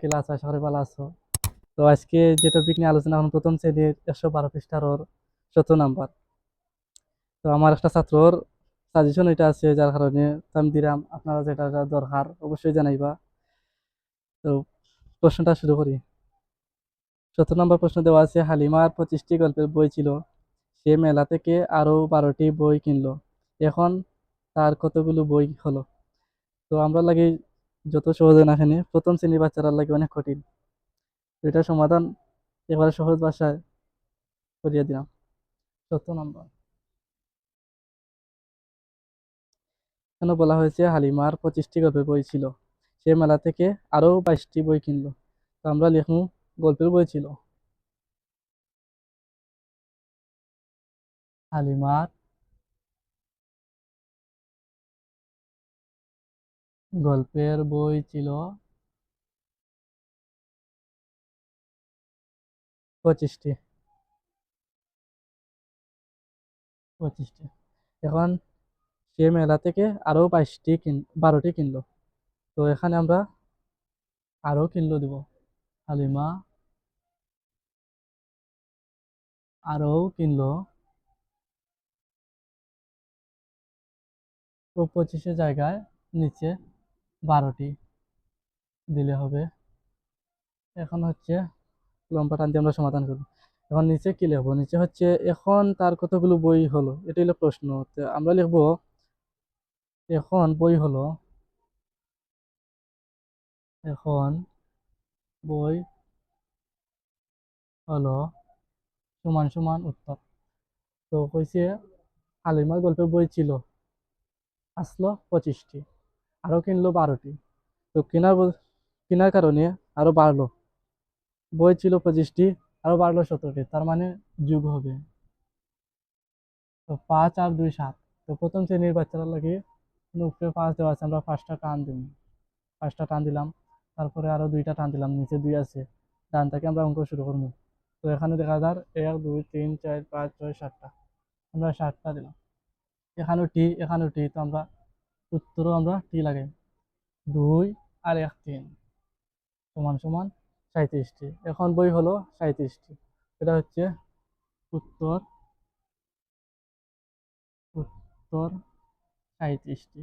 কি আছো আশা করি ভালো আছো? তো আজকে যে টপিক নিয়ে আলোচনা করুন প্রথম শ্রেণির একশো বারো পৃষ্ঠার ওর নাম্বার। তো আমার একটা ছাত্রর সাজেশন এটা আছে, যার কারণে আমি দিলাম। আপনারা যেটা দরকার অবশ্যই জানাইবা। তো প্রশ্নটা শুরু করি। সতেরো নম্বর প্রশ্ন দেওয়া আছে, হালিমার পঁচিশটি গল্পের বই ছিল। সে মেলা থেকে আরও বারোটি বই কিনলো। এখন তার কতগুলো বই হলো? তো আমরা লাগে যত সহজে না এখানে প্রথম শ্রেণির বাচ্চারা লাগে অনেক কঠিন। তো এটার সমাধান এবারে সহজ ভাষায় করিয়ে দিলাম। সতেরো নম্বর। এখানে বলা হয়েছে, হালিমার পঁচিশটি গল্পের বই ছিল। সে মেলা থেকে আরও বাইশটি বই কিনলো। তো আমরা লিখব গল্পের বই ছিল। হালিমার গল্পের বই ছিল পঁচিশটি। পঁচিশটি। এখন সে মেলা থেকে আরও বাইশটি কিন, বারোটি কিনলো। তো এখানে আমরা আরও কিনলো দিব। হালিমা আরও কিনলো। পঁচিশের জায়গায় নিচে বারোটি দিলে হবে। এখন হচ্ছে লম্বা টান দিয়ে আমরা সমাধান করব। এখন নিচে কি লিখব? নিচে হচ্ছে, এখন তার কতগুলো বই হলো? এটা হলো প্রশ্ন। আমরা লিখব, এখন বই হলো, এখন বই হলো সমান সমান উত্তর। তো কইছে হালিমার গল্পের বই ছিল, আসলো পঁচিশটি। আরও কিনলো বারোটি। তো কেনার কেনার কারণে আরও বাড়লো। বই ছিল পঁচিশটি আরও বাড়লো সতেরোটি, তার মানে যুগ হবে। তো পাঁচ আর দুই সাত। তো প্রথম শ্রেণির বাচ্চারা লাগে উপরে পাঁচ দেওয়া আছে, আমরা পাঁচটা টান দিই পাঁচটা টান দিলাম, তারপরে আরও দুইটা টান দিলাম, নিচে দুই আছে। ডান থেকে আমরা অঙ্ক শুরু করব। তো এখানে দেখা যার এক, দুই, তিন, চার, পাঁচ, ছয়, সাতটা। আমরা সাতটা দিলাম। এখানেও টি এখানেও টি, তো আমরা উত্তরও আমরা টি লাগাই দুই আর এক তিন। সমান সমান সাঁত্রিশটি এখন বই হলো সাঁত্রিশটি এটা হচ্ছে উত্তর উত্তর সাঁত্রিশটি